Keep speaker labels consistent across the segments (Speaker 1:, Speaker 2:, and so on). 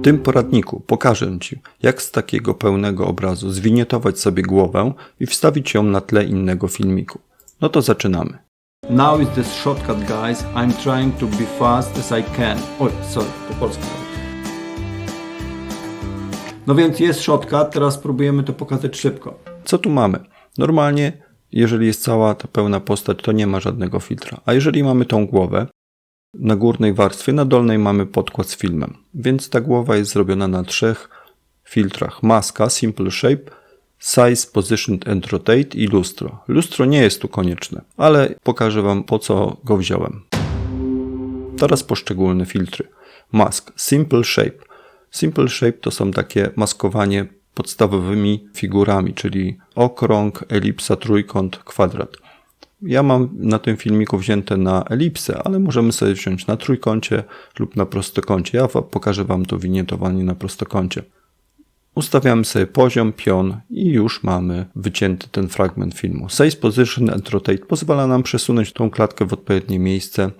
Speaker 1: W tym poradniku pokażę Ci, jak z takiego pełnego obrazu zwinietować sobie głowę i wstawić ją na tle innego filmiku. No to zaczynamy.
Speaker 2: Now is the shortcut, guys. I'm trying to be fast as I can. Oj, sorry, po polsku. No więc jest shortcut, teraz spróbujemy to pokazać szybko.
Speaker 1: Co tu mamy? Normalnie, jeżeli jest cała ta pełna postać, to nie ma żadnego filtra. A jeżeli mamy tą głowę, na górnej warstwie, na dolnej mamy podkład z filmem. Więc ta głowa jest zrobiona na trzech filtrach. Maska, Simple Shape, Size, Positioned and Rotate i lustro. Lustro nie jest tu konieczne, ale pokażę Wam po co go wziąłem. Teraz poszczególne filtry. Mask, Simple Shape. Simple Shape to są takie maskowanie podstawowymi figurami, czyli okrąg, elipsa, trójkąt, kwadrat. Ja mam na tym filmiku wzięte na elipsę, ale możemy sobie wziąć na trójkącie lub na prostokącie. Ja pokażę Wam to winietowanie na prostokącie. Ustawiamy sobie poziom, pion i już mamy wycięty ten fragment filmu. Size Position and Rotate pozwala nam przesunąć tą klatkę w odpowiednie miejsce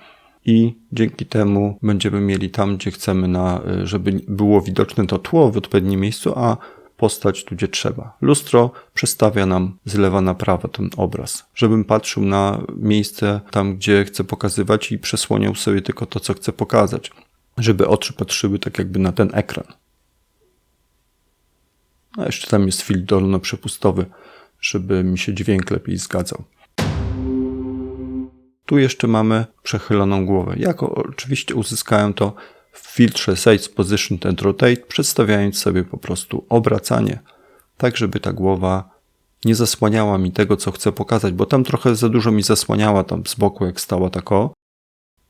Speaker 1: i dzięki temu będziemy mieli tam, gdzie chcemy, na, y, żeby było widoczne to tło w odpowiednim miejscu, a postać tu, gdzie trzeba. Lustro przestawia nam z lewa na prawo ten obraz, żebym patrzył na miejsce tam, gdzie chcę pokazywać i przesłonił sobie tylko to, co chcę pokazać, żeby oczy patrzyły tak jakby na ten ekran. A jeszcze tam jest filtr dolno-przepustowy, żeby mi się dźwięk lepiej zgadzał. Tu jeszcze mamy przechyloną głowę. Jako oczywiście uzyskałem to w filtrze Size Position and Rotate, przedstawiając sobie po prostu obracanie, tak żeby ta głowa nie zasłaniała mi tego, co chcę pokazać, bo tam trochę za dużo mi zasłaniała tam z boku, jak stała tako.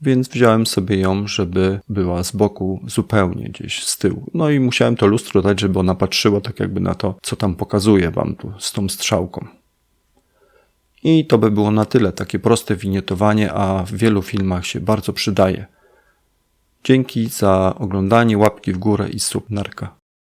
Speaker 1: Więc wziąłem sobie ją, żeby była z boku zupełnie gdzieś z tyłu. No i musiałem to lustro dać, żeby ona patrzyła tak jakby na to, co tam pokazuje wam tu z tą strzałką. I to by było na tyle. Takie proste winietowanie, a w wielu filmach się bardzo przydaje. Dzięki za oglądanie, łapki w górę i sub narka.